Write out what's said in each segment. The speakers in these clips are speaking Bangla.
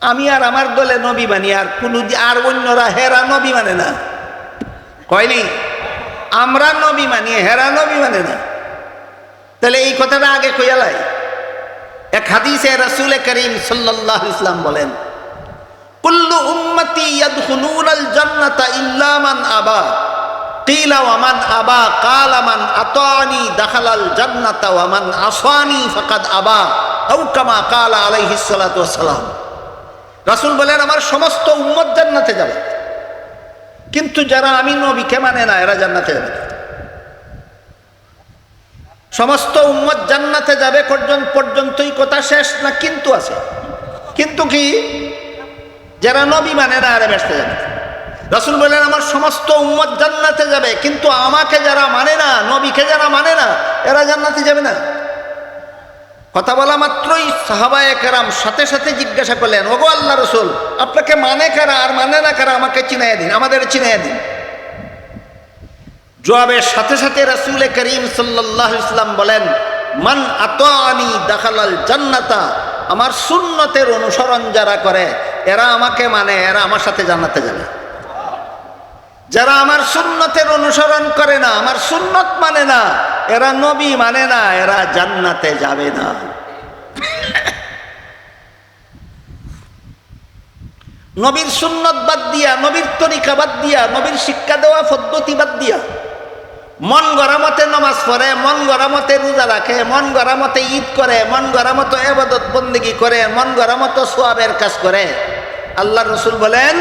আমি আর আমার দলে নবী মানি আর কোনো আর অন্যরা হেরা নবী মানে না। কয়নি? আমরা নবী মানি, হেরা নবী মানে না। তাহলে এই কথাটা আগে কইয়ালাই এক হাদিসে রাসূল করিম সাল্লাল্লাহু ইসলাম বলেন, কুল্লু উম্মতি ইয়াদখুলুনাল জান্নাতা ইল্লা মান আবা। কিলা ওয়া মান আবা, কালা মান আতানি দাখালাল জান্নাতা ওয়া মান আসানি ফাকাদ আবা। আও কামা কালা আলাইহিস সালাতু ওয়াসসালাম রাসূল বলেন, আমার সমস্ত উম্মত জান্নাতে যাবে। কিন্তু যারা আমি নবীকে মানে না, এরা জান্নাতে যাবে সমস্ত উম্মত জান্নাতে যাবে পর্যন্ত পর্যন্তই কথা শেষ না কিন্তু আছে। কিন্তু কি? যারা নবী মানে না, এরা ব্যস্ত যাবে। রসুল বললেন আমার সমস্ত উম্মত জান্নাতে যাবে, কিন্তু আমাকে যারা মানে না, নবীকে যারা মানে না, এরা জান্নাতে যাবে না। কথা বলা মাত্রই সাহাবায়ে কেরাম সাথে সাথে জিজ্ঞাসা করলেন, ওগো আল্লাহ রসুল, আপনাকে মানে কারা আর মানে না কারা আমাকে চিনাইয়া দিন, আমাদের চিনাইয়া দিন। জবাবের সাথে সাথে রাসুল করিম সাল্লাহ ইসলাম বলেন, মান আতানি দাখালাল জান্নাতা, আমার সুন্নতের অনুসরণ যারা করে, এরা আমাকে মানে এরা আমার সাথে জান্নাতে যাবে। যারা আমার সুন্নতের অনুসরণ করে না, আমার সুন্নত মানে না এরা নবী মানে না, এরা জান্নাতে যাবে না। নবীর সুন্নত বাদ দিয়া, নবীর তরিকা বাদ দিয়া, নবীর শিক্ষা দেওয়া, পদ্ধতি বাদ দিয়া, মন গড়া মতে নমাজ পড়ে, মন গড়া মতে রোজা রাখে, মন গড়া মতে ঈদ করে, মন গড়া মতো এবাদত বন্দিগি করে, মন গড়া মতো সোয়াবের কাজ করে। আল্লাহ রসুল বলেন,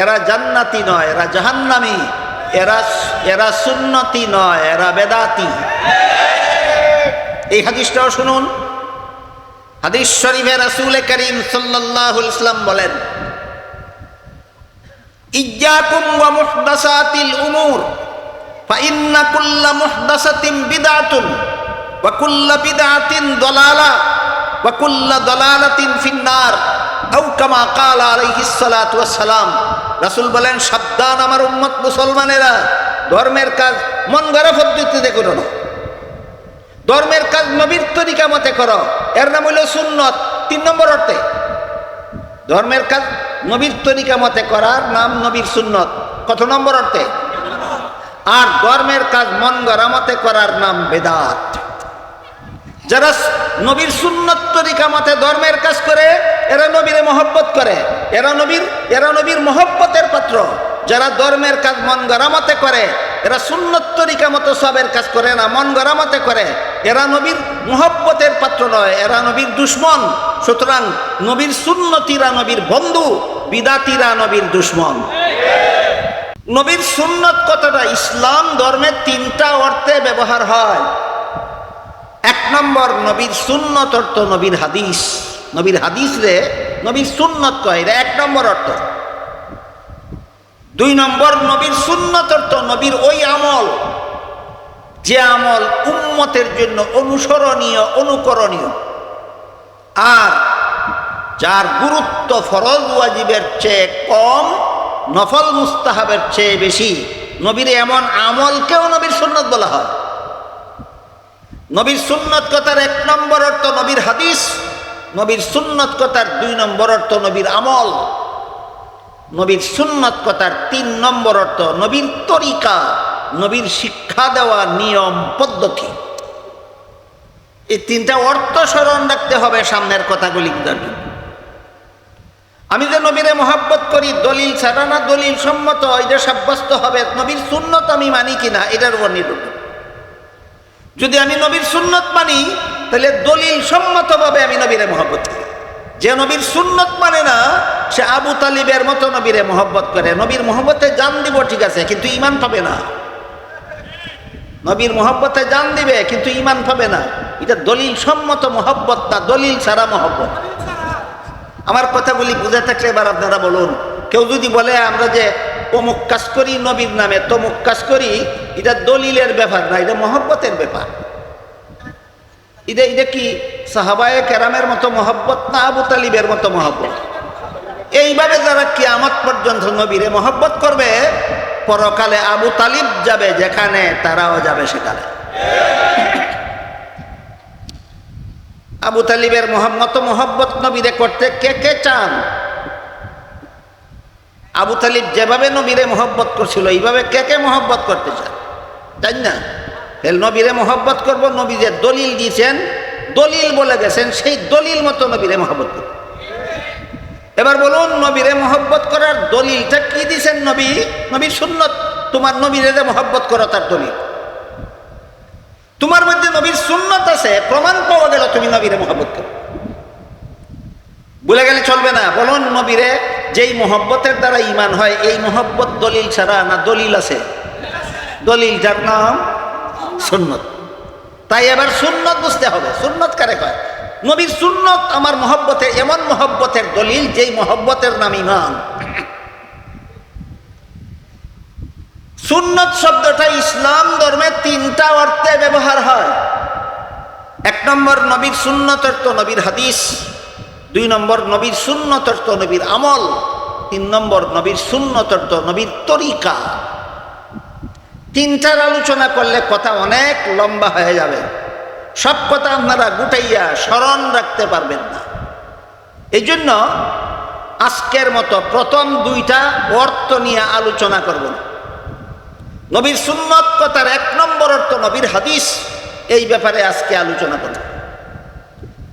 এরা জান্নাতি নয়, এরা জাহান্নামি। এরা এরা সুন্নতি নয় এরা বেদাতি এই হাদিসটাও শুনুন হাদিস শরীফে রাসূল করিম সাল্লাল্লাহু আলাইহি ইসলাম বলেন ইজ্জাকুম ওয়া মুহদাসাতিল উমুর فإن كل محدثة بدعة وكل بدعة ضلالة وكل ضلالة في النار আউকামা কাল আলাইহিসালাম রাসুল বলেন, সাবধান আমার উম্মত মুসলমানেরা। ধর্মের কাজ মন গড়া পদ্ধতিতে করো না। ধর্মের কাজ নবীর তরিকা মতে করো। এর নাম হইল সুন্নত। তিন নম্বর অর্থে, ধর্মের কাজ নবীর তরিকা মতে করার নাম নবীর সুন্নত। কত নম্বর অর্থে? আর ধর্মের কাজ মন গড়া মতে করার নাম বেদাত। যারা নবীর সুন্নত তরিকা মতে ধর্মের কাজ করে, এরা নবীরে মহব্বত করে। এরা নবীর এরা নবীর মহব্বতের পাত্র। যারা ধর্মের কাজ মন গরামতে করে, এরা সুন্নত তরিকা মতো সবের কাজ করে না, মন গড়ামতে করে। এরা নবীর মহব্বতের পাত্র নয়, এরা নবীর দুশ্মন। সুতরাং নবীর সুন্নতিরা নবীর বন্ধু, বিদাতিরা নবীর দুশ্মন। নবীর সুন্নত কতটা? ইসলাম ধর্মের তিনটা অর্থে ব্যবহার হয়। এক নম্বর নবীর সুন্নত অর্থ নবীর হাদিস। নবীর হাদিস রে নবীর সুন্নত কয়, এটা এক নম্বর অর্থ। দুই নম্বর নবীর সুন্নত অর্থ নবীর ওই আমল। যে আমল উম্মতের জন্য অনুসরণীয়, অনুকরণীয়। আর যার গুরুত্ব ফরজ ওয়াজিবের চেয়ে কম, নফল মুস্তাহাবের চেয়ে বেশি, নবীর এমন আমলকেও নবীর সুন্নত বলা হয়। নবীর সুন্নত কথার এক নম্বর অর্থ নবীর হাদিস, নবীর সুন্নত কথার দুই নম্বর অর্থ নবীর আমল, নবীর সুন্নত কথার তিন নম্বর অর্থ নবীর তরিকা, নবীর শিক্ষা দেওয়া নিয়ম পদ্ধতি এই তিনটা অর্থ স্মরণ রাখতে হবে সামনের কথাগুলি জন্য আমি যে নবীরে মহাব্বত করি, দলিল ছাড়া না দলিল সম্মত, এটা সাব্যস্ত হবে নবীর সুন্নত আমি মানি কিনা, এটার উপর নির্ভর। যদি আমি নবীর সুন্নত মানি, তাহলে দলিল সম্মতভাবে আমি নবীরে মহব্বত করি। যে নবীর সুন্নত মানে না, সে আবু তালিবের মতো নবীরে মহব্বত করে। নবীর মহব্বতে জান দিব, ঠিক আছে, কিন্তু ইমান পাবে না। নবীর মহব্বতে জান দিবে, কিন্তু ইমান পাবে না। এটা দলিল সম্মত মহব্বত না, দলিল ছাড়া মহব্বত। আমার কথাগুলি বুঝে থাকলে এবার আপনারা বলুন, কেউ যদি বলে, আমরা যে অমুক কাজ করি নবীর নামে, তমুক কাজ করি এটা দলিলের ব্যাপার না, এটা মহব্বতের ব্যাপার। এটা এটা কি সাহাবায়ে কেরামের মতো মহব্বত না আবু তালিবের মতো মহব্বত? এইভাবে যারা কিয়ামত পর্যন্ত নবীরে মহব্বত করবে, পরকালে আবু তালিব যাবে যেখানে, তারাও যাবে সেখানে। আবু তালিবের মোহাম্মত মোহব্বত নবীরে করতে কে কে চান? আবু তালিব যেভাবে নবীরে মোহব্বত করছিল, এইভাবে কে কে মোহব্বত করতে চান? তাই না? নবীরে মহব্বত করব, নবী যে দলিল দিয়েছেন, দলিল বলে গেছেন, সেই দলিল মতো নবীরে মোহব্বত করব। এবার বলুন, নবীরে মহব্বত করার দলিলটা কি দিছেন নবী? নবীর সুন্নত। তোমার নবীরে যে মহব্বত করো, তার দলিল। তোমার মধ্যে নবীর সুন্নত আছে, প্রমাণ পাওয়া গেল তুমি নবীরে মোহব্বত করো। বলে গেলে চলবে না। বলুন, নবীরে যেই মহব্বতের দ্বারা ইমান হয়, এই মহব্বত দলিল ছাড়া না দলিল আছে। দলিল যার নাম সুন্নত। তাই এবার সুন্নত বুঝতে হবে। সুন্নত কারে কয় নবীর সুন্নত আমার মহব্বতের, এমন মহব্বতের দলিল যেই মহব্বতের নাম ইমান। সুন্নত শব্দটা ইসলাম ধর্মে তিনটা অর্থে ব্যবহার হয়। এক নম্বর নবীর সুন্নত অর্থ নবীর হাদিস, দুই নম্বর নবীর সুন্নত অর্থ নবীর আমল, তিন নম্বর নবীর সুন্নত অর্থ নবীর তরিকা। তিনটার আলোচনা করলে কথা অনেক লম্বা হয়ে যাবে। সব কথা আপনারা গুটাইয়া স্মরণ রাখতে পারবেন না। এই জন্য আজকের মতো প্রথম দুইটা অর্থ নিয়ে আলোচনা করব। না নবীর সুন্নত কথার এক নম্বর অর্থ নবীর হাদিস, এই ব্যাপারে আজকে আলোচনা করব।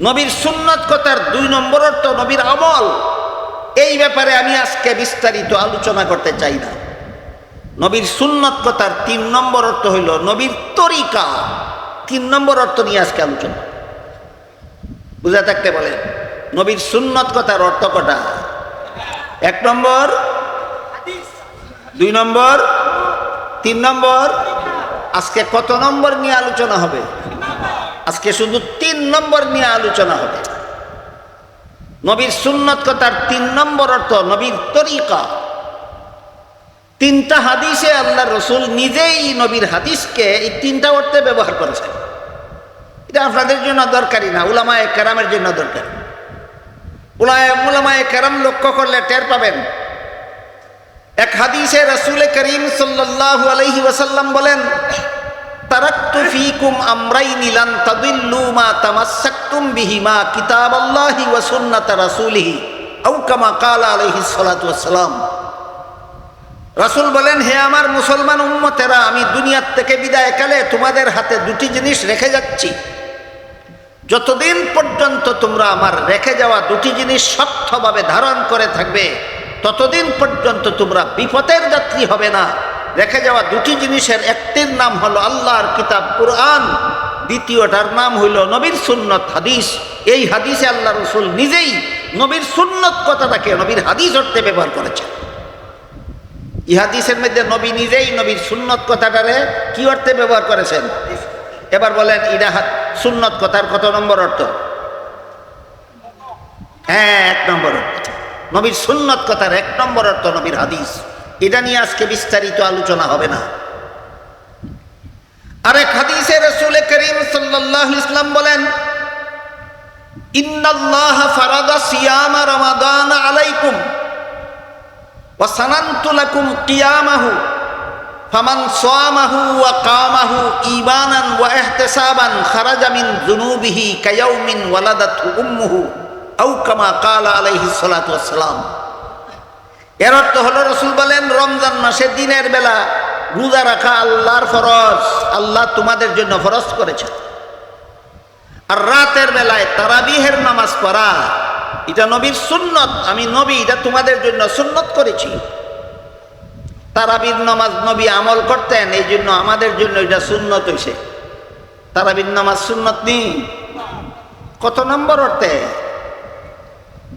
নবীর সুন্নত কথার দুই নম্বর অর্থ নবীর আমল, এই ব্যাপারে আমি আজকে বিস্তারিত আলোচনা করতে চাই না। নবীর সুন্নত কথার তিন নম্বর অর্থ হইল নবীর তরিকা। তিন নম্বর অর্থ নিয়ে আজকে আলোচনা। বুঝা থাকতে বলে, নবীর সুন্নত কথার অর্থ কটা? এক নম্বর, দুই নম্বর, তিন নম্বর। আজকে কত নম্বর নিয়ে আলোচনা হবে? আজকে শুধু তিন নম্বর নিয়ে আলোচনা হবে। নবীর সুন্নত কথার তিন নম্বর অর্থ নবীর তরিকা। তিনটা হাদিসে আল্লাহ রসুল নিজেই নবীর হাদিসকে এই তিনটা অর্থে ব্যবহার করেছেন। এটা আপনাদের জন্য দরকারি না, উলামায় কেরামের জন্য দরকারি উলামায় কেরাম লক্ষ্য করলে টের পাবেন। এক হাদিসে রসুল করিম সাল্লাল্লাহু আলাইহি ওসাল্লাম বলেন তারাক্তু ফিকুম ওয়াসসালাম। রাসূল বলেন, হে আমার মুসলমান উম্মতেরা, আমি দুনিয়ার থেকে বিদায় কালে তোমাদের হাতে দুটি জিনিস রেখে যাচ্ছি। যতদিন পর্যন্ত তোমরা আমার রেখে যাওয়া দুটি জিনিস শক্তভাবে ধারণ করে থাকবে, ততদিন পর্যন্ত তোমরা বিপদের যাত্রী হবে না। রেখে যাওয়া দুটি জিনিসের একটির নাম হলো আল্লাহর কিতাব কুরআন, দ্বিতীয়টার নাম হইল নবীর সুন্নত হাদিস। এই হাদিসে আল্লাহ রসুল নিজেই নবীর সুন্নত কথাটাকে নবীর হাদিস অর্থে ব্যবহার করেছেন। ইহাদিসের মধ্যে নবী নিজেই নবীর সুন্নত কথাটারে কি অর্থে ব্যবহার করেছেন? এবার বলেন ইডা সুন্নত কথার কত নম্বর অর্থ? হ্যাঁ এক নম্বর অর্থ। নবীর সুন্নত কথার এক নম্বর অর্থ নবীর হাদিস। এটা নিয়ে আজকে বিস্তারিত আলোচনা হবে না। আরেক হাদিসে রসুল করিম সাল্লাহ ইসলাম বলেন, ইন্নাল্লাহ ফারাদা সিয়ামা রমাদান আলাইকুম। ওয়াসানান্তুলাকুম ওয়া কামাহু উম্মুহু আলাইহি এর হলো রসুল বলেন, রমজান দিনের বেলা রোজা রাখা আল্লাহর ফরজ, আল্লাহ তোমাদের জন্য ফরজ করেছে আর রাতের বেলায় তারাবিহের নামাজ পড়া এটা নবীর সুন্নত। আমি নবী, এটা তোমাদের জন্য সুন্নত করেছি। তারাবির নামাজ নবী আমল করতেন, এই জন্য আমাদের জন্য এটা সুন্নত হয়েছে তারাবির নামাজ সুন্নত নেই। কত নম্বর অর্থে?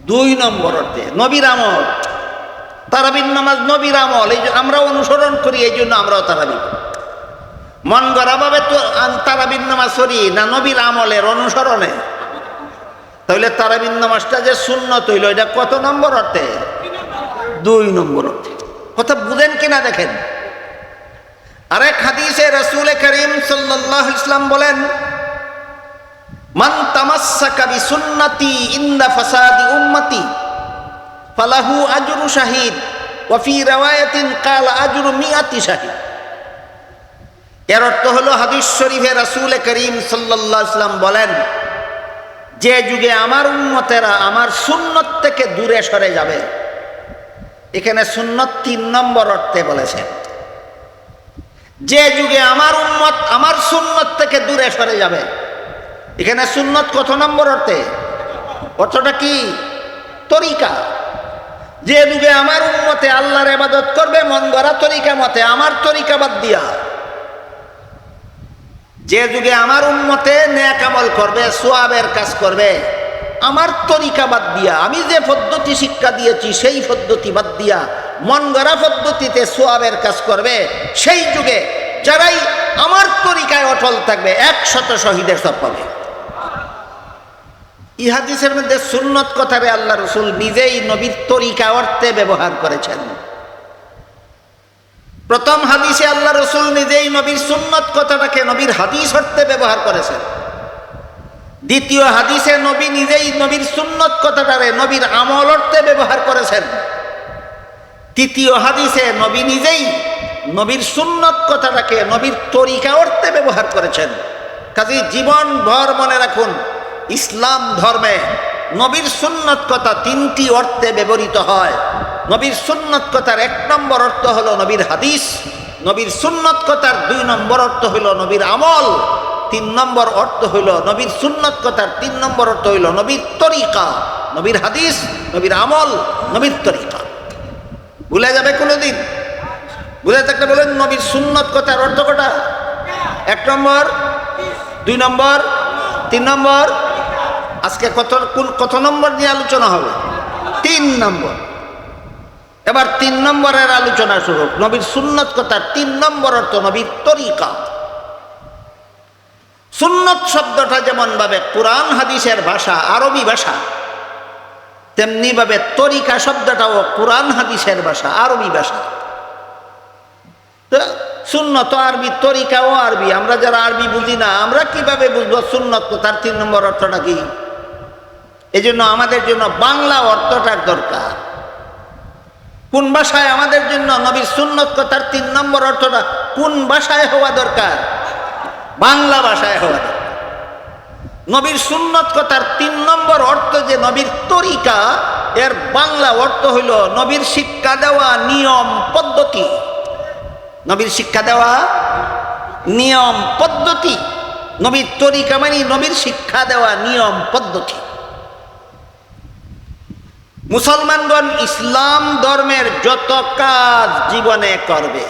দুই নম্বর অর্থে। নবীর আমল। তারাবির নামাজ নবীর আমল। এই আমরাও অনুসরণ করি, এই জন্য আমরাও তারাবি মন গড়াভাবে তো তারাবির নামাজ করি না নবীর আমলের অনুসরণে। তাহলে তারাবিন নামাজটা যে শূন্য তৈল এটা কত নম্বর অর্থে? দুই নম্বর অর্থে। কথা বুঝেন কিনা দেখেন? আরেক হাদিসে রসুল করিম সাল্লাহ ইসলাম বলেন, মান তামাসাকা বি সুন্নতি ইন্দা ফাসাদি উম্মতি, ফালাহু আজরু শাহিদ ওয়াফি রাওয়ায়াতিন কাল আজরু মিয়াতি শাহিদ। এর অর্থ হলো হাদিস শরীফে রাসূল করিম সাল্লাল্লাহু আলাইহি বলেন যে যুগে আমার উন্মতেরা আমার সুন্নত থেকে দূরে সরে যাবে। এখানে সুন্নত তিন নম্বর অর্থে বলেছেন যে যুগে আমার উন্মত আমার সুন্নত থেকে দূরে সরে যাবে। এখানে সুন্নত কত নম্বর অর্থে? অর্থটা কি? তরিকা। যে যুগে আমার উন্মতে আল্লাহর এবাদত করবে, মন গড়া তরিকা মতে, আমার তরিকা বাদ দিয়া। যে যুগে আমার উন্মতে ন্যাক আমল করবে, সোয়াবের কাজ করবে, আমার তরিকা বাদ দিয়া, আমি যে পদ্ধতি শিক্ষা দিয়েছি, সেই পদ্ধতি বাদ দিয়া, মন গড়া পদ্ধতিতে সোয়াবের কাজ করবে, সেই যুগে যারাই আমার তরিকায় অটল থাকবে, একশত শহীদের সব পাবে। ইহাদিসের মধ্যে সুন্নত কথারে আল্লাহ রসুল নিজেই নবীর তরিকা, অর্থে ব্যবহার করেছেন। প্রথম হাদিসে আল্লাহ রসুল নিজেই নবীর সুন্নত কথাটাকে নবীর হাদিস অর্থে ব্যবহার করেছেন। দ্বিতীয় হাদিসে নবী নিজেই নবীর সুন্নত কথাটারে নবীর আমল অর্থে ব্যবহার করেছেন। তৃতীয় হাদিসে নবী নিজেই নবীর সুন্নত কথাটাকে নবীর তরিকা অর্থে ব্যবহার করেছেন। কাজে জীবন ভর মনে রাখুন, ইসলাম ধর্মে নবীর সুন্নত কথা তিনটি অর্থে ব্যবহৃত হয়। নবীর সুন্নত কথার এক নম্বর অর্থ হলো নবীর হাদিস, নবীর সুন্নত কথার দুই নম্বর অর্থ হইল নবীর আমল, তিন নম্বর অর্থ হইল নবীর সুন্নত কথার তিন নম্বর অর্থ হইল নবীর তরিকা, নবীর হাদিস, নবীর আমল, নবীর তরিকা। ভুলে যাবে কোনোদিন। বুঝে থাকলে বলেন নবীর সুন্নত কথার অর্থ কটা? এক নম্বর, দুই নম্বর, তিন নম্বর? আজকে কত কোন কত নম্বর নিয়ে আলোচনা হবে? তিন নম্বর। এবার তিন নম্বরের আলোচনা শুরু। নবীর সুন্নত কথার তিন নম্বর অর্থ নবীর তরিকা। সুন্নত শব্দটা যেমন ভাবে কোরআন, হাদিসের ভাষা, আরবি ভাষা তেমনি ভাবে তরিকা শব্দটাও কোরআন, হাদিসের ভাষা, আরবি ভাষা। সুন্নত আরবি, তরিকাও আরবি। আমরা যারা আরবি বুঝি না, আমরা কীভাবে বুঝব সুন্নত তার তিন নম্বর অর্থটা কি? এই জন্য আমাদের জন্য বাংলা অর্থটার দরকার। কোন ভাষায় আমাদের জন্য নবীর সুন্নত কথার তিন নম্বর অর্থটা কোন ভাষায় হওয়া দরকার? বাংলা ভাষায় হওয়া দরকার। নবীর সুন্নত কথার তিন নম্বর অর্থ যে নবীর তরিকা, এর বাংলা অর্থ হইল নবীর শিক্ষা দেওয়া নিয়ম পদ্ধতি। নবীর শিক্ষা দেওয়া নিয়ম পদ্ধতি। নবীর তরিকা মানে নবীর শিক্ষা দেওয়া নিয়ম পদ্ধতি। মুসলমানগণ ইসলাম ধর্মের যত কাজ জীবনে করবে,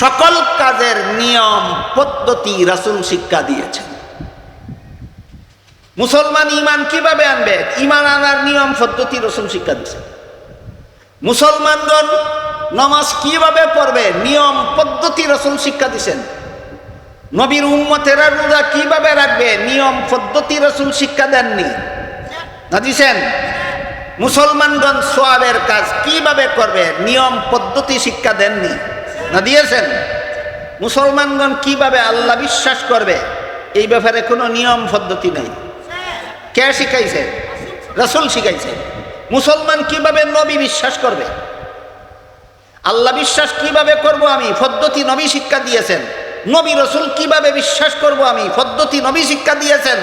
সকল কাজের নিয়ম, পদ্ধতি রাসুল শিক্ষা দিয়েছেন। মুসলমান ইমান কীভাবে আনবে? ইমান আনার নিয়ম, পদ্ধতি রসুল শিক্ষা দিয়েছেন। মুসলমানগণ নামাজ কীভাবে পড়বে? নিয়ম, পদ্ধতি রসুল শিক্ষা দিছেন নবীর উম্মতেরা রোজা কীভাবে রাখবে? নিয়ম, পদ্ধতি রসুল শিক্ষা দেননি। না দিছেন? মুসলমানগণ সোয়াবের কাজ কীভাবে করবে? নিয়ম, পদ্ধতি শিক্ষা দেননি। না দিয়েছেন? মুসলমানগণ কীভাবে আল্লাহ বিশ্বাস করবে? এই ব্যাপারে কোনো নিয়ম, পদ্ধতি নাই। কে শিখাইছে? রসুল শিখাইছে। মুসলমান কীভাবে নবী বিশ্বাস করবে? আল্লাহ বিশ্বাস কীভাবে করব আমি? পদ্ধতি নবী শিক্ষা দিয়েছেন। নবী, রসুল কীভাবে বিশ্বাস করব আমি? পদ্ধতি নবী শিক্ষা দিয়েছেন।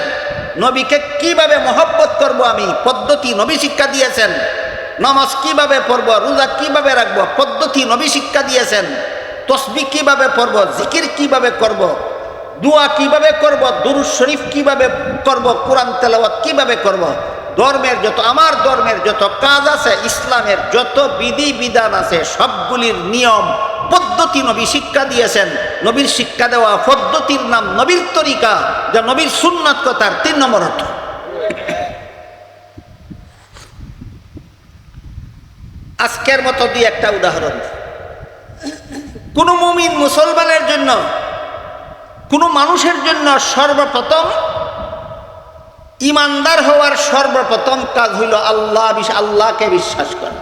নবীকে কীভাবে মহব্বত করব আমি? পদ্ধতি নবী শিক্ষা দিয়েছেন। নামাজ কীভাবে পড়ব? রোজা কীভাবে রাখব? পদ্ধতি নবী শিক্ষা দিয়েছেন। তসবি কীভাবে পড়ব? জিকির কীভাবে করব? দোয়া কীভাবে করব? দুরুদ শরীফ কীভাবে করব? কোরআন তেলাওয়াত কীভাবে করব? ধর্মের যত, আমার ধর্মের যত কাজ আছে, ইসলামের যত বিধি বিধান আছে, সবগুলির নিয়ম পদ্ধতি নবী শিক্ষা দিয়েছেন। নবীর শিক্ষা দেওয়া পদ্ধতির নাম নবীর তরিকা, যা নবীর সুন্নত কথার তিন নম্বর অর্থ। আজকের মতো দিয়ে একটা উদাহরণ। কোনো মুমিন মুসলমানের জন্য, কোনো মানুষের জন্য সর্বপ্রথম ইমানদার হওয়ার সর্বপ্রথম কাজ হইল আল্লাহ আল্লাহকে বিশ্বাস করা।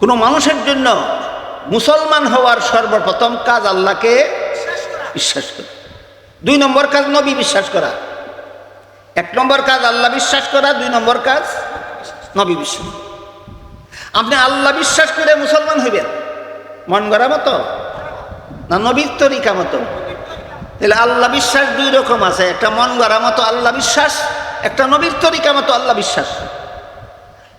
কোনো মানুষের জন্য মুসলমান হওয়ার সর্বপ্রথম কাজ আল্লাহকে বিশ্বাস করা। দুই নম্বর কাজ নবী বিশ্বাস করা। এক নম্বর কাজ আল্লাহ বিশ্বাস করা দুই নম্বর কাজ নবী বিশ্বাস আপনি আল্লাহ বিশ্বাস করে মুসলমান হইবেন? মন গড়া মতো? না নবীর তরিকা মতো? তাহলে আল্লাহ বিশ্বাস দুই রকম আছে একটা মন গড়া মতো আল্লাহ বিশ্বাস একটা নবীর তরিকা মতো আল্লাহ বিশ্বাস।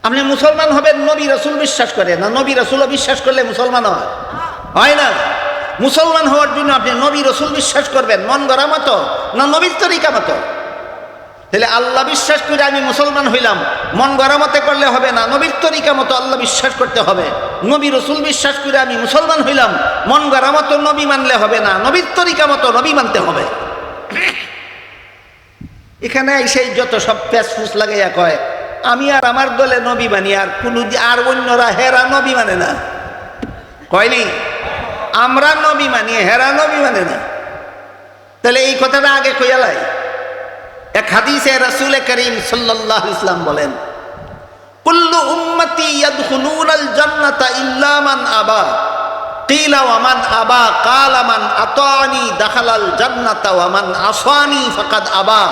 আপনি মুসলমান হবেন, নবী রসুল বিশ্বাস করে না, নবী রসুলও বিশ্বাস করলে মুসলমান হয়। হয় না? মুসলমান হওয়ার জন্য আপনি নবী রসুল বিশ্বাস করবেন, মন গড়া মতো না নবীর তরিকা মতো? তাহলে আল্লাহ বিশ্বাস করে আমি মুসলমান হইলাম, মন গড়া মতে করলে হবে না, নবীর তরিকা মতো আল্লাহ বিশ্বাস করতে হবে। নবী রসুল বিশ্বাস করে আমি মুসলমান হইলাম, মন গড়া মতো নবী মানলে হবে না, নবীর তরিকা মতো নবী মানতে হবে। এখানে সেই যত সব প্যাস ফুস লাগাইয়া কয় আমি আর আমার দলে নবী মানি আর কোনো আর অন্যরা হেরা নবী মানে না। কয়নি? আমরা নবী মানি, হেরা নবী মানে না। তাহলে এই কথাটা আগে কইয়ালাই এক হাদিসে রাসূল করিম সাল্লাল্লাহু ইসলাম বলেন, কুল্লু উম্মতি ইয়াদখুলুনাল জান্নাতা ইল্লা মান আবা। কিলা ওয়া মান আবা, কালা মান আতানি দাখালাল জান্নাতা ওয়া মান আসানি ফাকাদ আবা।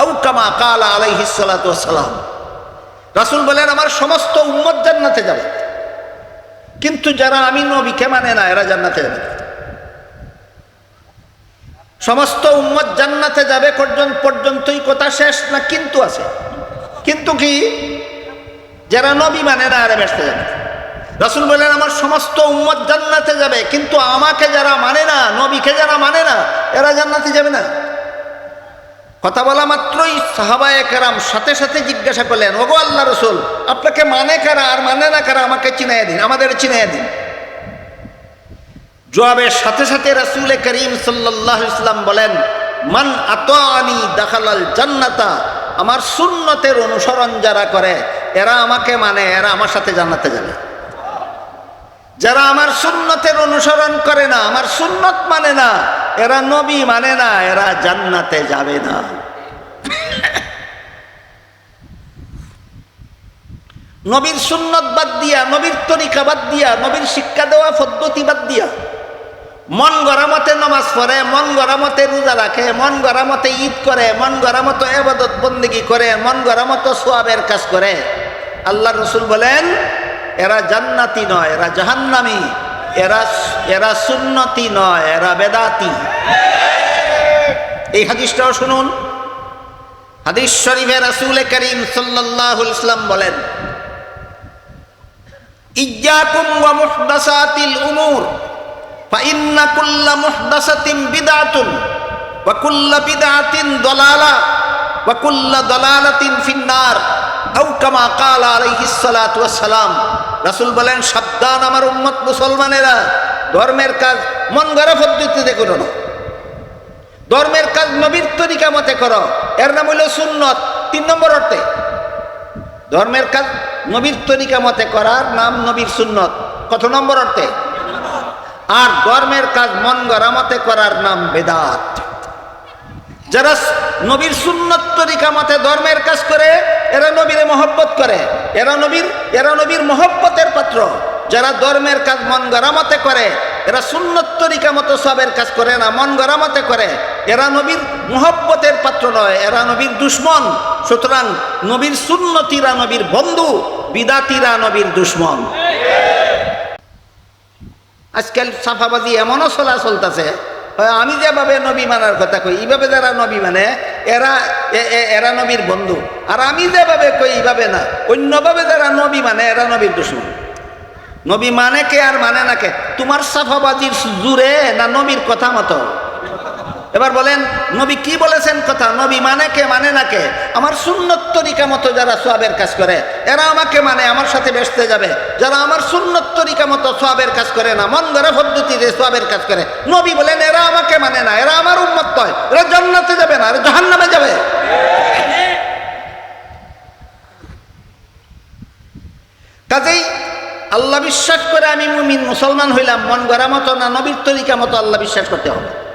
আও কামা কালা আলাইহিস সালাতু ওয়াসসালাম রাসূল বলেন, আমার সমস্ত উম্মত জান্নাতে যাবে। কিন্তু যারা আমি নবীকে মানে না, এরা জান্নাতে যাবে সমস্ত উম্মত জান্নাতে যাবে পর্যন্ত, পর্যন্তই কথা শেষ না, কিন্তু আছে। কিন্তু কি? যারা নবী মানে না আরে ব্যস্ত যাবে। রাসুল বললেন আমার সমস্ত উম্মত জান্নাতে যাবে, কিন্তু আমাকে যারা মানে না, নবীকে যারা মানে না, এরা জান্নাতে যাবে না। কথা বলা মাত্রই সাহাবায়ে কেরাম সাথে সাথে জিজ্ঞাসা করলেন, ওগো আল্লাহ রসুল, আপনাকে মানে কারা আর মানে না কারা আমাকে চিনাইয়া দিন, আমাদের চিনাইয়া দিন। জবাবের সাথে সাথে রাসুল করিম সাল্লাহ ইসলাম বলেন, মান আতানি দাখালাল জান্নাতা, আমার সুন্নতের অনুসরণ যারা করে, এরা আমাকে মানে এরা আমার সাথে জান্নাতে যাবে। যারা আমার সুন্নতের অনুসরণ করে না, আমার সুন্নত মানে না এরা নবী মানে না, এরা জান্নাতে যাবে না। নবীর সুন্নত বাদ দিয়া, নবীর তরিকা বাদ দিয়া, নবীর শিক্ষা দেওয়া পদ্ধতি বাদ দিয়া, মন গড়া মতে নমাজ পড়ে, মন গড়া মতে রোজা রাখে, মন গড়া মতে ঈদ করে, মন গড়া মতো এবাদত বন্দিগি করে, মন গড়া মতো সোয়াবের কাজ করে। আল্লাহ রসুল বলেন, এরা জান্নাতি নয়, এরা জাহান্নামি। এরা এরা সুন্নতি নয় এরা বেদাতি এই হাদিসটাও শুনুন হাদিস শরীফে রাসূল করিম সাল্লাল্লাহু আলাইহি ইসলাম বলেন ইজ্জাকুম ওয়া মুহদাসাতিল উমুর فإن كل محدثة بدعة وكل بدعة ضلالة وكل ضلالة في النار আউকামা কাল আলাইহিসালাম রাসুল বলেন, সাবধান আমার উন্মত মুসলমানেরা। ধর্মের কাজ মন গড়া পদ্ধতিতে করো না। ধর্মের কাজ নবীর তরিকা মতে করো। এর নাম হইল সুন্নত। তিন নম্বর অর্থে, ধর্মের কাজ নবীর তরিকা মতে করার নাম নবীর সুন্নত। কত নম্বর অর্থে? আর ধর্মের কাজ মন গড়া মতে করার নাম বেদাত। যারা নবীর সুন্নত তরিকা মতে ধর্মের কাজ করে, এরা নবীরে মহব্বত করে। এরা নবীর এরা নবীর মহব্বতের পাত্র। যারা ধর্মের কাজ মন গড়ামতে করে, এরা সুন্নত তরিকা মতো সবের কাজ করে না, মন গড়ামতে করে। এরা নবীর মহব্বতের পাত্র নয়, এরা নবীর দুশ্মন। সুতরাং নবীর সুন্নতিরা নবীর বন্ধু, বিদাতিরা নবীর দুশ্মন। আজকাল সাফাবাজি এমনও চলা চলতেছে আমি যেভাবে নবী মানার কথা কই, এইভাবে যারা নবী মানে এরা এরা নবীর বন্ধু। আর আমি যেভাবে কই, এইভাবে না। অন্যভাবে যারা নবী মানে এরা নবীর দুশ্মন। নবী মানে কে আর মানে না কে? তোমার সাফাবাজির জুড়ে না নবীর কথা মতো? এবার বলেন, নবী কি বলেছেন কথা? নবী মানে কে মানে না কে? আমার সুন্নত তরিকা মতো যারা সোয়াবের কাজ করে, এরা আমাকে মানে আমার সাথে বেসতে যাবে। যারা আমার সুন্নত তরিকা মতো সোয়াবের কাজ করে না, মন গড়া পদ্ধতিতে সোয়াবের কাজ করে, নবী বলেন, এরা আমাকে মানে না, এরা আমার উন্মত হয় এরা জান্নাতে যাবে না, এরা জাহান্নামে যাবে। কাজেই আল্লাহ বিশ্বাস করে আমি মুমিন, মুসলমান হইলাম, মন গড়া মতো না, নবীর তরিকা মতো আল্লাহ বিশ্বাস করতে হবে।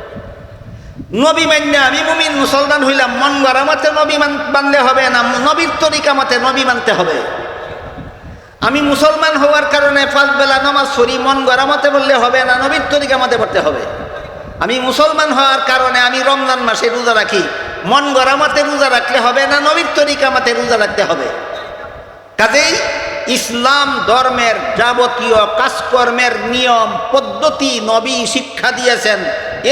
নবী মান্য আমি মুমিন, মুসলমান হইলাম, মন গড়া মতে নবী মান- মানলে হবে না, নবীর তরিকা মতে নবী মানতে হবে। আমি মুসলমান হওয়ার কারণে পাঁচ বেলা নামাজ পড়ি, মন গড়া মতে বললে হবে না, নবীর তরিকা মতে পড়তে হবে। আমি মুসলমান হওয়ার কারণে আমি রমজান মাসে রোজা রাখি, মন গড়া মতে রোজা রাখলে হবে না, নবীর তরিকা মতে রোজা রাখতে হবে। কাজেই ইসলাম ধর্মের যাবতীয় কাজকর্মের নিয়ম, পদ্ধতি নবী শিক্ষা দিয়েছেন।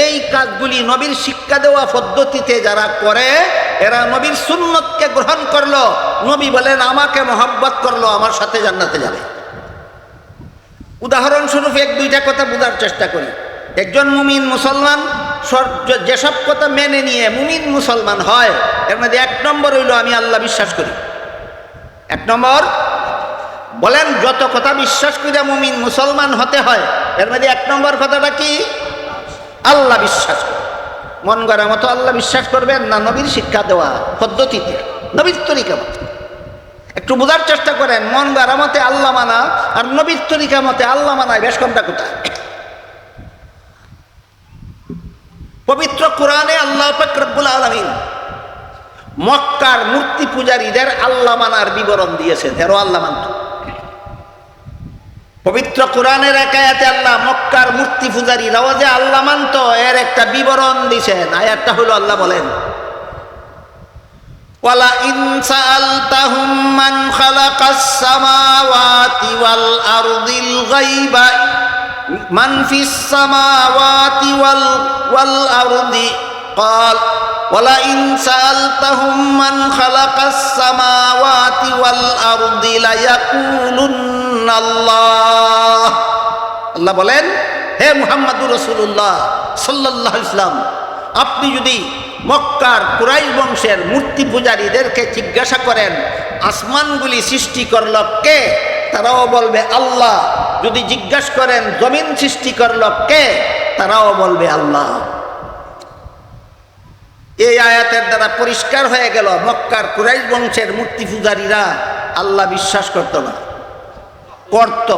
এই কাজগুলি নবীর শিক্ষা দেওয়া পদ্ধতিতে যারা করে, এরা নবীর সুন্নতকে গ্রহণ করল। নবী বলেন, আমাকে মহব্বত করল, আমার সাথে জান্নাতে যাবে। উদাহরণস্বরূপ এক দুইটা কথা বোঝার চেষ্টা করি। একজন মুমিন মুসলমান যেসব কথা মেনে নিয়ে মুমিন মুসলমান হয়, এর মধ্যে এক নম্বর হইল, আমি আল্লাহ বিশ্বাস করি। এক নম্বর বলেন, যত কথা বিশ্বাস করে মুমিন মুসলমান হতে হয়, এর মধ্যে এক নম্বর কথাটা কি? আল্লাহ বিশ্বাস করে। মন গড়া মতো আল্লাহ বিশ্বাস করবেন না নবীর শিক্ষা দেওয়া পদ্ধতিতে? নবীর তরিকা মতো। একটু বোঝার চেষ্টা করেন, মন গড়া মতে আল্লাহ মানা, আর নবীর তরিকা মতে আল্লাহ মানায় বেশ কমটা কোথায়? পবিত্র কোরআনে আল্লাহ পাক রব্বুল আলমিন মক্কার মূর্তি পূজারীদের আল্লাহ মানার বিবরণ দিয়েছেন। এরও আল্লাহ মানত। পবিত্র কোরআনের একায়াতে আল্লাহ মক্কার মূর্তি পূজারীরাও যে আল্লাহ মানত এর একটা বিবরণ দিছেন আয়াতটা হলো আল্লাহ বলেন ওয়ালা ইনসাআলতাহুম মান খালাকাস সামাওয়াতি ওয়াল আরদিল গায়বা মান ফিস সামাওয়াতি ওয়াল ওয়াল আরদি قال ولئن سألتهم من خلق السماوات والأرض ليقولن الله আল্লাহ বলেন হে মুহাম্মাদুর রসুল্লাহ সাল্লাল্লাহু আলাইহি ইসলাম আপনি যদি মক্কার কুরাইশ বংশের মূর্তি পূজারীদেরকে জিজ্ঞাসা করেন আসমানগুলি সৃষ্টি করল কে তারাও বলবে আল্লাহ যদি জিজ্ঞাসা করেন জমিন সৃষ্টি করল কে তারাও বলবে আল্লাহ এই আয়াতের দ্বারা পরিষ্কার হয়ে গেল মক্কার কুরাইশ বংশের মূর্তি পূজারীরা আল্লাহ বিশ্বাস করত না। করত।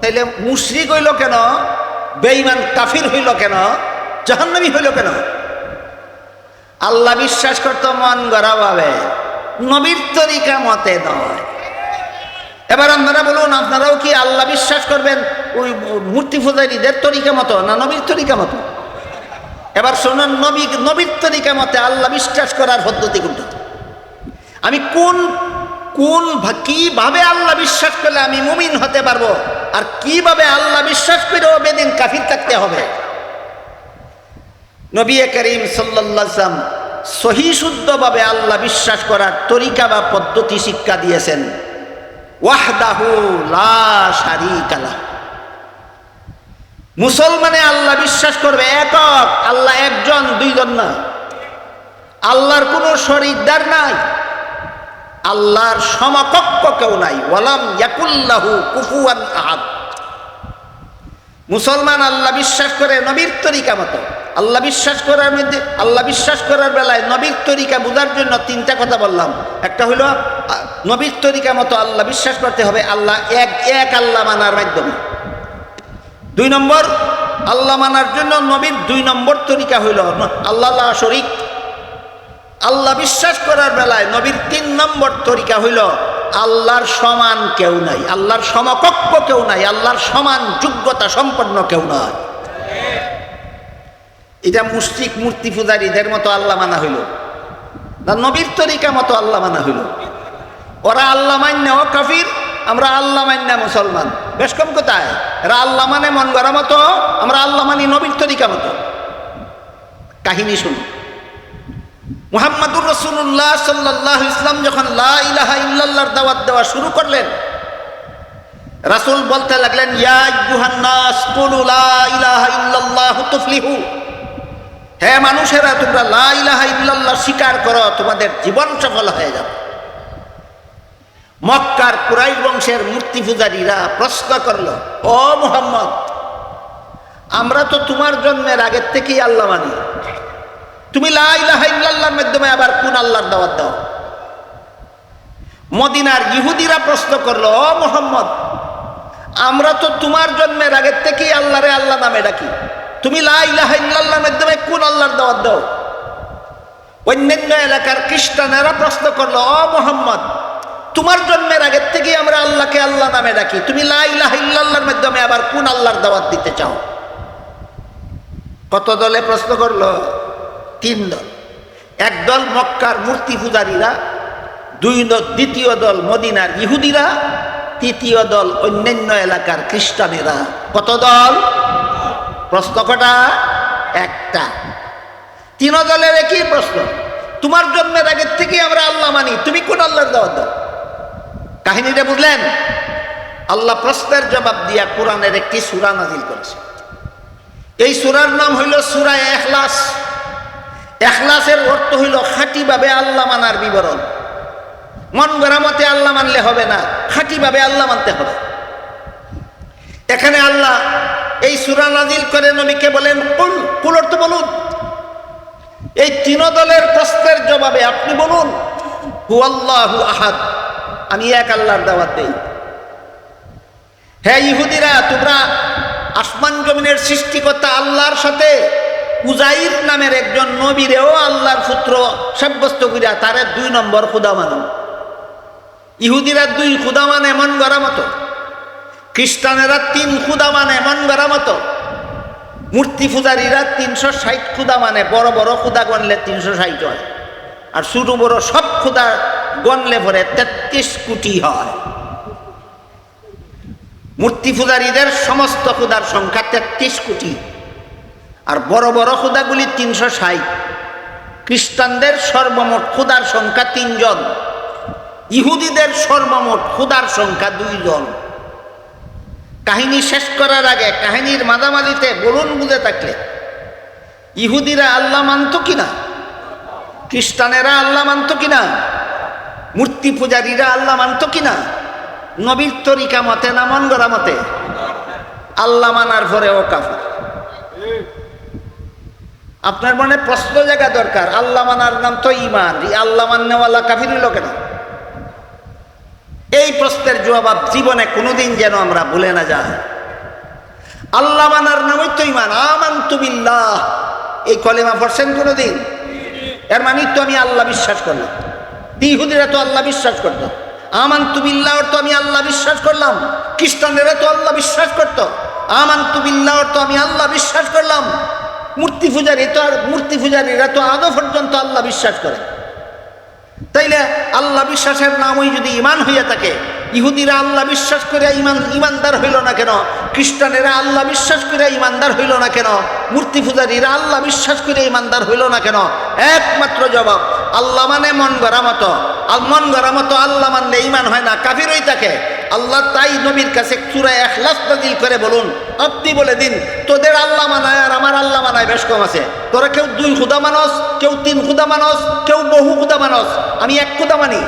তাইলে মুশরিক হইল কেন? বেঈমান কাফির হইল কেন? জাহান্নামী হইল কেন? আল্লাহ বিশ্বাস করতো মন গড়া ভাবে নবীর তরিকা মতে নয়। এবার আপনারা বলুন, আপনারাও কি আল্লাহ বিশ্বাস করবেন? ওই মূর্তি পূজারীদের তরিকা মতো না নবীর তরিকা মতো? এবার শুনুন, নবী, নবীর তরিকা মতে আল্লাহ বিশ্বাস করার পদ্ধতি কোনটা? আমি কোন কোন কীভাবে আল্লাহ বিশ্বাস করলে আমি মুমিন হতে পারব? আর কীভাবে আল্লাহ বিশ্বাস করেও বেদিন কাফির থাকতে হবে? নবী করিম সাল্লাম সহি শুদ্ধভাবে আল্লাহ বিশ্বাস করার তরিকা বা পদ্ধতি শিক্ষা দিয়েছেন। ওয়াহদাহু লা শারিকা লাহ। মুসলমানে আল্লাহ বিশ্বাস করবে একক। আল্লাহ একজন দুইজন না। আল্লাহর কোনো শরিকদার নাই। আল্লাহর সমকক্ষ কেউ নাই। ওয়ালাম ইয়াকুল্লাহু কুফুয়ান আহাদ। মুসলমান আল্লাহ বিশ্বাস করে নবীর তরিকা মতো। আল্লাহ বিশ্বাস করার মধ্যে আল্লাহ বিশ্বাস করার বেলায় নবীর তরিকা বোঝার জন্য তিনটা কথা বললাম। একটা আ, নবীর তরিকা মতো আল্লাহ বিশ্বাস করতে হবে। আল্লাহ এক এক আল্লাহ মানার মাধ্যমে। দুই নম্বর, আল্লাহ মানার জন্য নবীর দুই নম্বর তরিকা হইল আল্লাহ শরিক। আল্লাহ বিশ্বাস করার বেলায় নবীর তিন নম্বর তরিকা হইল আল্লাহর সমান কেউ নাই, আল্লাহর সমকক্ষ কেউ নাই, আল্লাহর সমান যোগ্যতা সম্পন্ন কেউ নয় এটা মুষ্টিক মূর্তি পূজারীদের মতো আল্লাহ মানা হইল। না, নবীর তরিকা মতো আল্লাহ মানা হইল। ওরা আল্লাহ মান্য কাফির, আমরা আল্লাহ মান্য মুসলমান। বেশ কম কোথায়, এরা আল্লাহ মানে মন গড়া মতো, আমরা আল্লাহ মানি নবীর তরিকা মতো। কাহিনী শুনুন। মুহাম্মাদুর রসুল্লাহ সাল্লাহ ইসলাম যখন লা ইলাহা ইল্লাল্লাহর দাওয়াত দেওয়া শুরু করলেন, রাসূল বলতে লাগলেন, ইয়া আইয়ুহান্নাস ইলাহা ইল্লাল্লাহ তুফলিহু। হে মানুষেরা, তোমরা লা ইলাহা ইল্লাল্লাহ স্বীকার করো, তোমাদের জীবন সফল হয়ে যাবে। মক্কার কুরাইশ বংশের মূর্তি পূজারীরা প্রশ্ন করল, ও মুহাম্মদ, আমরা তো তোমার জন্মের আগের থেকেই আল্লাহ মানি। তুমি লা ইলাহা ইল্লাল্লাহর মাধ্যমে আবার কোন আল্লাহর দাওয়াত দাও? মদিনার ইহুদিরা প্রশ্ন করল, ও মোহাম্মদ, আমরা তো তোমার জন্মের আগের থেকেই আল্লাহরে আল্লাহ নামে ডাকি। তুমি লা ইলাহা ইল্লাল্লাহর মাধ্যমে কোন আল্লাহর দাওয়াত দাও? অন্যান্য এলাকার খ্রিস্টানেরা প্রশ্ন করল, ও মোহাম্মদ তোমার জন্মের আগের থেকে আমরা আল্লাহকে আল্লাহ নামে ডাকি। তুমি লা ইলাহা ইল্লাল্লাহর মাধ্যমে আবার কোন আল্লাহর দাওয়াত দিতে চাও? কত দলে প্রশ্ন করল? তিন দল। এক দল মক্কার মূর্তি পূজারীরা, দুই দল দ্বিতীয় দল মদিনার ইহুদিরা, তৃতীয় দল অন্যান্য এলাকার খ্রিস্টানেরা। কত দল? প্রশ্ন কটা? একটা। তিন দলের একই প্রশ্ন। তোমার জন্মের আগের থেকে আমরা আল্লাহ মানি। তুমি কোন আল্লাহর দাওয়াত দাও? কাহিনীটা বুঝলেন? আল্লাহ প্রশ্নের জবাব দিয়া কোরআনের একটি সুরা নাজিল করেছে। এই সুরার নাম হইল সুরা এখলাস। এখলাসের অর্থ হইল খাঁটিভাবে আল্লাহ মানার বিবরণ। মন গড়ামতে আল্লাহ মানলে হবে না, খাঁটিভাবে আল্লাহ মানতে হবে। এখানে আল্লাহ এই সুরা নাজিল করে নবীকে বলেন, কুল কুল অর্থ বলুন। এই তিন দলের প্রশ্নের জবাবে আপনি বলুন হু আল্লাহু আহাদ। আমি এক আল্লাহর দাওয়াত দেই। হ্যাঁ ইহুদিরা, তোমরা আসমান জমিনের সৃষ্টিকর্তা আল্লাহর সাথে উজাইর নামের একজন নবীরেও আল্লাহর পুত্র সাব্যস্ত করিয়া তারে দুই নম্বর খুদা মানো। ইহুদিরা দুই খুদা মানে মন গড়া মতো। খ্রিস্টানেরা তিন খুদা মানে মন গড়া মতো। মূর্তি পূজারীরা তিনশো ষাট খুদা মানে বড় বড় খুদা গণলে তিনশো ষাট হয়। আর ছোট বড় সব খুদা গণলে পরে তেত্রিশ কোটি হয়। মূর্তি পূজারীদের সমস্ত খুদার সংখ্যা তেত্রিশ কোটি। আর বড় বড় খুদাগুলি তিনশো ষাট। খ্রিস্টানদের সর্বমোট খুদার সংখ্যা তিনজন। ইহুদিদের সর্বমোট খুদার সংখ্যা দুইজন। কাহিনী শেষ করার আগে কাহিনীর মাঝামাঝিতে বলুন বুঝে থাকলে, ইহুদিরা আল্লাহ মানত কিনা? খ্রিস্টানেরা আল্লাহ মানত কিনা? মূর্তি পূজারীরা আল্লাহ মানত কিনা? নবীর তরিকা মতে না মন গড়া মতে? আল্লাহ মানার পরে ও কাফের। আপনার মনে প্রশ্ন জায়গা দরকার, আল্লাহ মানার নাম তো ইমান আল্লাহ মান্যওয়ালা কাফির কেন এই প্রশ্নের জবাব জীবনে কোনোদিন যেন আমরা ভুলে না যাই। আল্লাহ মানার নামই তো ইমান আমান তুমিল্লাহ এই কলেমা পড়ছেন কোনোদিন? এর মানে তো আমি আল্লাহ বিশ্বাস করলাম। ইহুদিরা তো আল্লাহ বিশ্বাস করতো। আমান তুবিল্লা অর্থ আমি আল্লাহ বিশ্বাস করলাম। খ্রিস্টানেরা তো আল্লাহ বিশ্বাস করত। আমান তুবিল্লা অর্থ আমি আল্লাহ বিশ্বাস করলাম। মূর্তি পূজারী তো আর মূর্তি পূজারীরা তো আদৌ পর্যন্ত আল্লাহ বিশ্বাস করে। তাইলে আল্লাহ বিশ্বাসের নামই যদি ইমান হইয়া থাকে, ইহুদিরা আল্লাহ বিশ্বাস করে ইমান ইমানদার হইল না কেন? খ্রিস্টানেরা আল্লাহ বিশ্বাস করে ইমানদার হইল না কেন? মূর্তি পূজারীরা আল্লাহ বিশ্বাস করে ইমানদার হইল না কেন? একমাত্র জবাব, আল্লাহ মানে মন গড়া মতো। মন গড়া মতো আল্লাহ মানলে ইমান হয় না, কাফিরই থাকে। আল্লাহ তাই নবীর কাছে চূড়ায় এখলাস নাজিল করে বলুন, আপনি বলে দিন, তোদের আল্লাহ মানায় আর আমার আল্লাহ মানায় বেশ কম আছে। তোরা কেউ দুই খুদা মানস কেউ তিন খুদা মানস কেউ বহু খুদা মানস আমি এক খুদা মানি।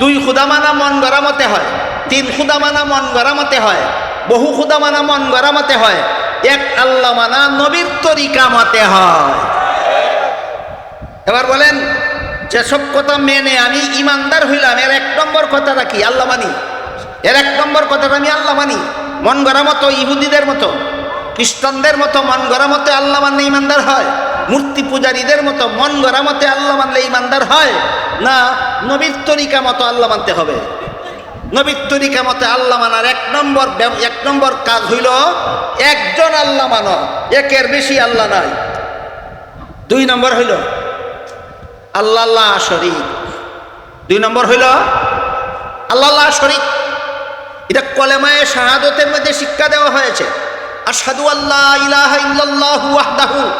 দুই খুদা মানা মন গড়ামতে হয়, তিন খুদা মানা মন গড়ামতে হয়, বহু খুদা মানা মন গড়ামতে হয়। এক আল্লাহ মানা নবীর তরিকা মতে হয়। এবার বলেন, যেসব কথা মেনে আমি ইমানদার হইলাম, এর এক নম্বর কথাটা কি? আল্লাহ মানি। এর এক নম্বর কথাটা আমি আল্লাহ মানি। মন গড়া মতো, ইহুদিদের মতো। খ্রিস্টানদের মতো মন গড়া মতে আল্লাহ মানলে ইমানদার হয়, মূর্তি পূজারীদের মতো মন গড়া মতে আল্লাহ মানলে ইমানদার হয়, না নবীর তরিকা মতো আল্লাহ মানতে হবে। নবীর তরিকা মতে আল্লাহ মানার এক নম্বর এক নম্বর কাজ হইল একজন আল্লাহ মানো, একের বেশি আল্লাহ নাই। দুই নম্বর হইল আল্লাহ আল্লাহ শরিক। দুই নম্বর হইল আল্লাহ আল্লাহ শরিক। এটা কলেমায়ে শাহাদতের মধ্যে শিক্ষা দেওয়া হয়েছে। আশহাদু আল্লাহ ইলাহা ইল্লাল্লাহু ওয়াহদাহু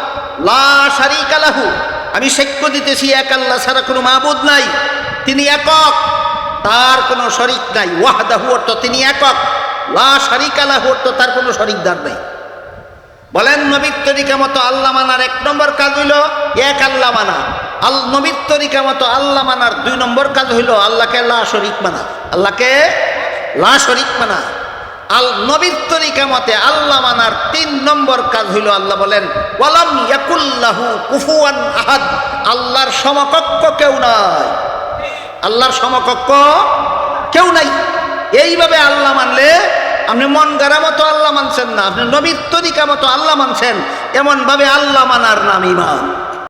লা শারীকা লাহু। আমি সাক্ষ্য দিতেছি, এক আল্লাহ ছাড়া কোনো মাবুদ নাই। তিনি একক, তার কোনো শরিক নাই। ওয়াহদাহু অর্থ তিনি একক, লা শারীকা লাহু অর্থ তার কোনো শরিকদার নাই। বলেন, নবীর তরিকা মতো আল্লাহ মানার এক নম্বর কাজ হইল এক আল্লাহ মানা। আল, নবীর তরিকা মতো আল্লাহ মানার দুই নম্বর কাজ হইল আল্লাহকে লা শরিক মানা। আল্লাহকে লা শরিক মানা। আল নবীর তরিকা মতে আল্লাহ মানার তিন নম্বর কাজ হইল, আল্লাহ বলেন, ওয়ালাম ইয়াকুল্লাহু কুফুয়ান আহাদ। আল্লাহর সমকক্ষ কেউ নাই। আল্লাহর সমকক্ষ কেউ নাই। এইভাবে আল্লাহ মানলে আপনি মন গারা মতো আল্লাহ মানছেন না, আপনি নবীর তরিকা মতো আল্লাহ মানছেন, এমনভাবে আল্লাহ মানার নাম ইমান।